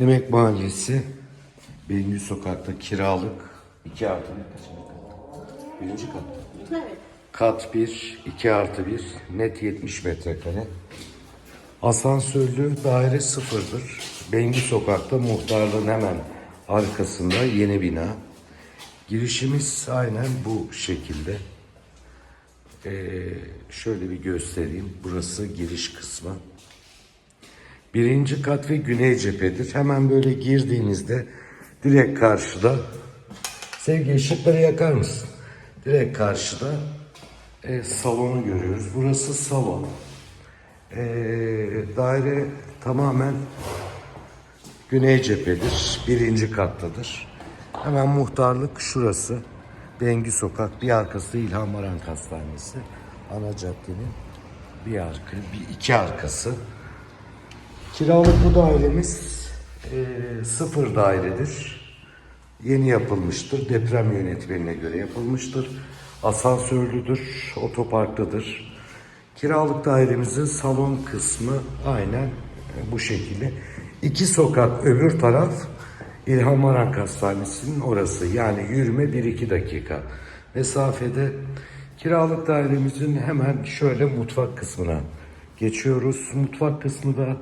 Emek Mahallesi, Bengü Sokak'ta kiralık 2 artı 1 kaçıncı kat? Birinci kat. Evet. Kat 1, 2 artı 1, net 70 metrekare. Asansörlü daire sıfırdır. Bengü Sokak'ta muhtarlığın hemen arkasında yeni bina. Girişimiz aynen bu şekilde. Ee, şöyle bir göstereyim. Burası giriş kısmı. Birinci kat ve güney cephedir. Hemen böyle girdiğinizde direkt karşıda sevgi ışıkları yakar mısın? Direkt karşıda e, salonu görüyoruz. Burası salon. E, daire tamamen güney cephedir. Birinci kattadır. Hemen muhtarlık şurası. Bengü Sokak. Bir arkası İlhan Varank Hastanesi. Ana caddenin bir arka, bir iki arkası. Kiralık bu dairemiz e, sıfır dairedir. Yeni yapılmıştır. Deprem yönetmeliğine göre yapılmıştır. Asansörlüdür, otoparktadır. Kiralık dairemizin salon kısmı aynen e, bu şekilde. İki sokak öbür taraf İlhan Varank Hastanesi'nin orası. Yani yürüme 1-2 dakika mesafede. Kiralık dairemizin hemen şöyle mutfak kısmına geçiyoruz. Mutfak kısmı da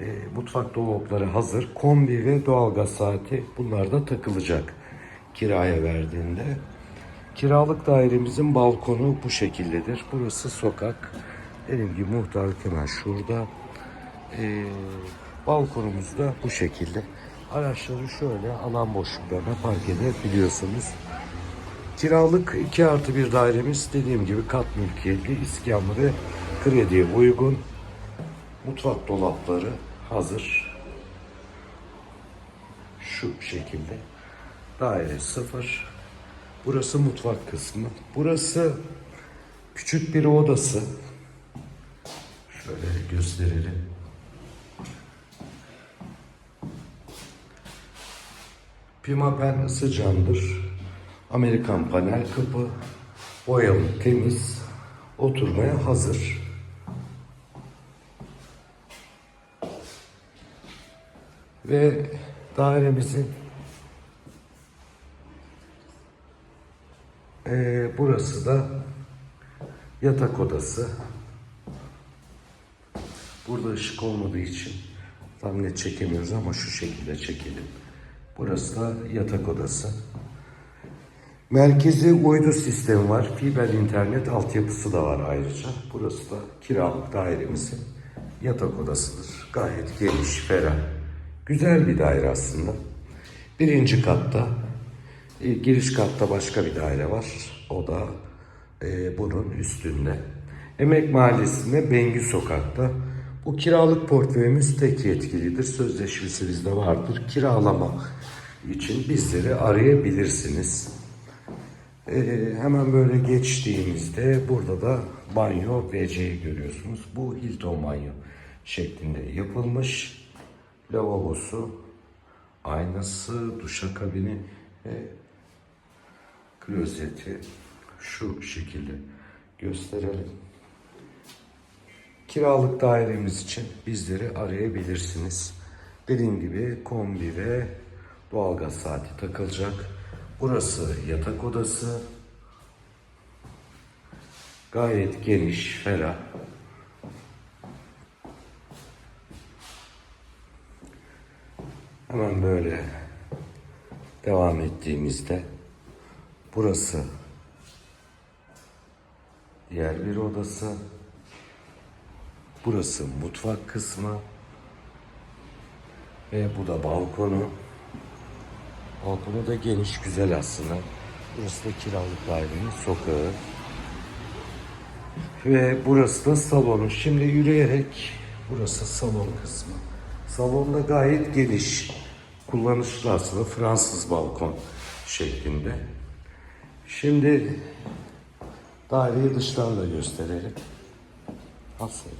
e, mutfak dolapları hazır. Kombi ve doğalgaz saati bunlar da takılacak kiraya verdiğinde. Kiralık dairemizin balkonu bu şekildedir. Burası sokak. Dediğim gibi muhtarlık hemen şurada. E, balkonumuz da bu şekilde. Araçları şöyle alan boşluklarına park edebiliyorsunuz. Kiralık 2 artı bir dairemiz dediğim gibi kat mülkiyetli, iskanlı ve krediye uygun. Mutfak dolapları hazır. Şu şekilde. Daire sıfır. Burası mutfak kısmı. Burası küçük bir odası. Şöyle gösterelim. Pimapen ısı camdır. Amerikan panel kapı. Boyalı temiz. Oturmaya hazır. Ve dairemizin eee, burası da yatak odası. Burada ışık olmadığı için tam net çekemiyoruz ama şu şekilde çekelim. Burası da yatak odası. Merkezi uydu sistemi var. Fiber internet altyapısı da var ayrıca. Burası da kiralık dairemizin yatak odasıdır. Gayet geniş, ferah. Güzel bir daire aslında. Birinci katta, e, giriş katta başka bir daire var. O da e, bunun üstünde. Emek Mahallesi'nde Bengü Sokak'ta. Bu kiralık portföyümüz tek yetkilidir. Sözleşmesi bizde vardır. Kiralama için bizleri arayabilirsiniz. Ee, hemen böyle geçtiğimizde burada da banyo WC'yi görüyorsunuz. Bu Hilton banyo şeklinde yapılmış. Lavabosu, aynası, duşakabini ve klozeti şu şekilde gösterelim. Kiralık dairemiz için bizleri arayabilirsiniz. Dediğim gibi kombi ve doğalgaz saati takılacak. Burası yatak odası. Gayet geniş, ferah. Hemen böyle devam ettiğimizde burası diğer bir odası. Burası mutfak kısmı. Ve bu da balkonu. Balkonu da geniş, güzel aslında. Burası da kiralık dairenin sokağı. Ve burası da salonu. Şimdi yürüyerek burası salon kısmı. Salonda gayet geniş. Kullanışlı aslında Fransız balkon şeklinde. Şimdi daireyi dıştan da gösterelim. Sevgi.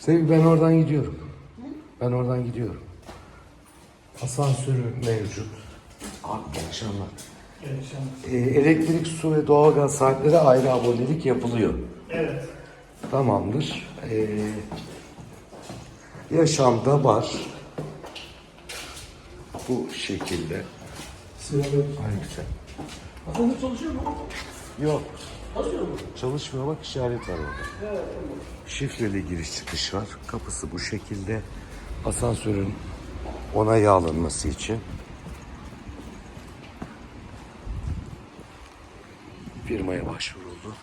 Sevgi ben oradan gidiyorum. Ben oradan gidiyorum. Asansörü mevcut. Abi iyi akşamlar. Ee, elektrik, su ve doğalgaz saatleri ayrı abonelik yapılıyor. Evet. Tamamdır. Ee, yaşamda var. Bu şekilde. Aleyküm. Asansör çalışıyor mu? Yok. Çalışıyor mu? Çalışmıyor bak işaret var orada. Şifreli giriş çıkış var. Kapısı bu şekilde. Asansörün onayı alınması için. Firmaya başvuruldu.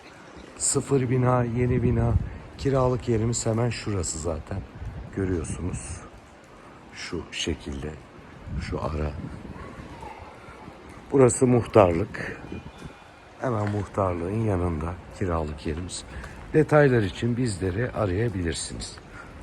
Sıfır bina, yeni bina. Kiralık yerimiz hemen şurası zaten. Görüyorsunuz. Şu şekilde. Şu ara. Burası muhtarlık. Hemen muhtarlığın yanında kiralık yerimiz. Detaylar için bizleri arayabilirsiniz.